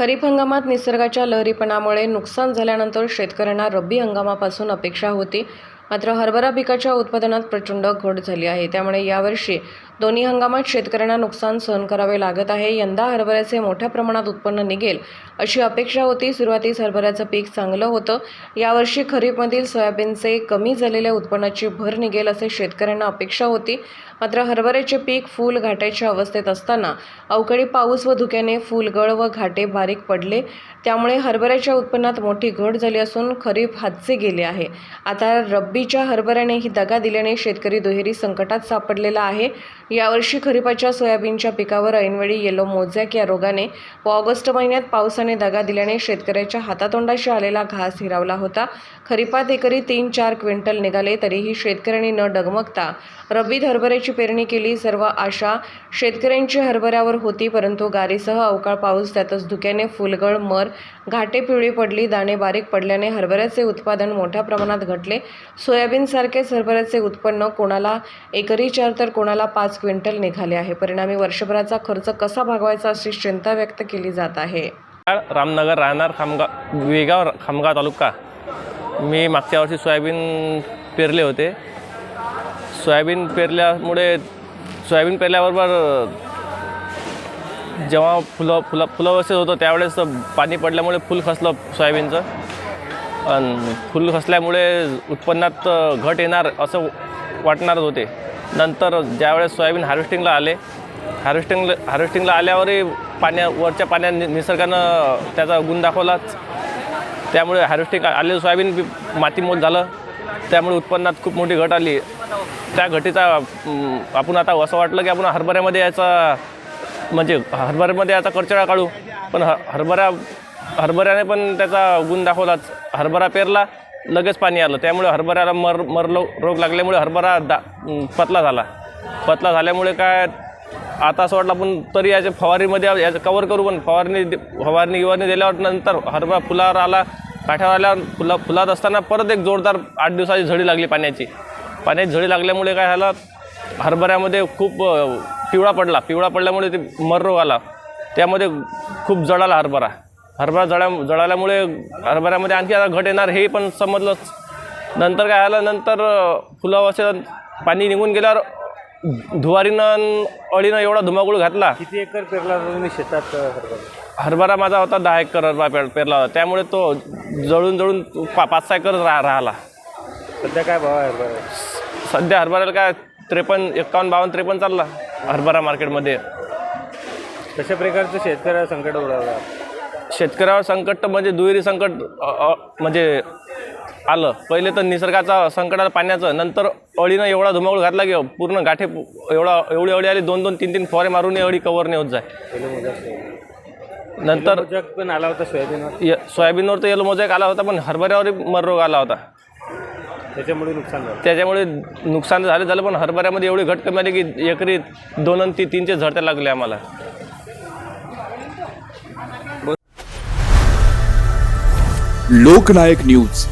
खरीप हंगामात निसर्गाच्या लहरीपणामुळे नुकसान झाल्यानंतर शेतकऱ्यांना रब्बी हंगामापासून अपेक्षा होती. मात्र हरभरा पिकाच्या उत्पादनात प्रचंड घट झाली आहे. त्यामुळे यावर्षी दोन्ही हंगामात शेतकऱ्यांना नुकसान सहन करावे लागत आहे. यंदा हरभऱ्याचे मोठ्या प्रमाणात उत्पन्न निघेल अशी अपेक्षा होती. सुरुवातीस हरभऱ्याचं पीक चांगलं होतं. यावर्षी खरीपमधील सोयाबीनचे कमी झालेल्या उत्पन्नाची भर निघेल असे शेतकऱ्यांना अपेक्षा होती. मात्र हरभऱ्याचे पीक फुल घाटायच्या अवस्थेत असताना अवकाळी पाऊस व धुक्याने फुलगळ व घाटे बारीक पडले. त्यामुळे हरभऱ्याच्या उत्पन्नात मोठी घट झाली असून खरीप हातचे गेले आहे. आता रब्बी रब्बीच्या हरभऱ्याने ही दगा दिल्याने शेतकरी दुहेरी संकटात सापडलेला आहे. यावर्षी खरीपाच्या सोयाबीनच्या पिकावर ऐनवेळी येलो मोझॅक या रोगाने व ऑगस्ट महिन्यात पावसाने दगा दिल्याने शेतकऱ्याच्या हातातोंडाशी आलेला घास हिरावला होता. खरीपात एकरी तीन चार क्विंटल निघाले तरीही शेतकऱ्यांनी न डगमगता रब्बीत हरभऱ्याची पेरणी केली. सर्व आशा शेतकऱ्यांची हरभऱ्यावर होती परंतु गारीसह अवकाळ पाऊस त्यातच धुक्याने फुलगळ मर घाटे पिवळी पडली दाणे बारीक पडल्याने हरभऱ्याचे उत्पादन मोठ्या प्रमाणात घटले. सोयाबीनसारखेच हरभऱ्याचे उत्पन्न कोणाला एकरी चार तर कोणाला पाच क्विंटल निघाले आहे. परिणामी वर्षभराचा खर्च कसा भागवायचा अशी चिंता व्यक्त केली जात आहे. रामनगर राहणार खामगाव वेगाव खामगाव तालुका. मी मागच्या वर्षी सोयाबीन पेरले होते. सोयाबीन पेरल्यामुळे सोयाबीन पेरल्याबरोबर जेव्हा फुलं फुलं फुलं व्यवस्थित होतं त्यावेळेस पाणी पडल्यामुळे फुल खसलं सोयाबीनचं. फुल खसल्यामुळे उत्पन्नात घट येणार असं वाटणारच होते. नंतर ज्यावेळेस सोयाबीन हार्वेस्टिंगला आले हार्वेस्टिंगला हार्वेस्टिंगला आल्यावरही पाण्या वरच्या पाण्या निसर्गानं त्याचा गुण दाखवलाच. त्यामुळे हार्वेस्टिंग आलेलं सोयाबीन मातीमोल झालं. त्यामुळे उत्पन्नात खूप मोठी घट आली. त्या घटीचा आपण आता असं वाटलं की आपण हरभऱ्यामध्ये याचा म्हणजे हरभऱ्यामध्ये याचा करचडा काढू. पण ह हरभरा हरभऱ्याने पण त्याचा गुण दाखवलाच. हरभरा पेरला लगेच पाणी आलं. त्यामुळे हरभऱ्याला मर मरलो रोग लागल्यामुळे हरभरा दा पतला झाला. पतला झाल्यामुळे काय आता असं वाटलं पण तरी याच्या फवारणीमध्ये याचं कवर करू पण फवारणी दे- फवारणी गिवारणी दिल्यावर नंतर हरभरा फुलावर आला काठ्यावर आल्यावर फुला फुलात असताना परत एक जोरदार आठ दिवसाची झडी लागली पाण्याची. पाण्याची झडी लागल्यामुळे काय झालं हरभऱ्यामध्ये खूप पिवळा पडला. पिवळा पडल्यामुळे ते मर रोग आला. त्यामध्ये खूप जळाला हरभरा. हरभरा जळा जळाल्यामुळे हरभऱ्यामध्ये आणखी आता घट येणार हे पण समजलंच नंतर काय झालं? नंतर फुलावस्थेत पाणी निघून गेल्यावर धुवारीनं अळीनं एवढा धुमाकूळ घातला. किती एकर पेरला तुम्ही शेतात हरभरा? माझा होता दहा एकर हरभरा पेर पेरला होता. त्यामुळे तो जळून जळून पा पाच सहा एकर रा राहिला. सध्या काय भाव आहे हरभरा सध्या हरभऱ्याला काय त्रेपन्न एकावन्न बावन्न त्रेपन्न चालला हरभरा मार्केटमध्ये. कशा प्रकारचं शेतकऱ्याला संकट उडवलं शेतकऱ्यावर संकट म्हणजे दुहेरी संकट म्हणजे आलं. पहिले तर निसर्गाचा संकट आलं पाण्याचं नंतर अळीनं एवढा धुमाकूळ घातला की पूर्ण गाठे एवढा एवढी अळी आली दोन दोन तीन तीन फवारे मारून अळी कवर नाही होत जाय. नंतर पण आला होता सोयाबीनवर. सोयाबीनवर तर येलो मोजाईक आला होता पण हरभऱ्यावरही मर रोग आला होता. त्याच्यामुळे नुकसान झालं. त्याच्यामुळे नुकसान झाले झालं पण हरभऱ्यामध्ये एवढी घट कमी आली की एकरी दोन आणि ती तीनचे झडते लागले आम्हाला. लोकनायक न्यूज.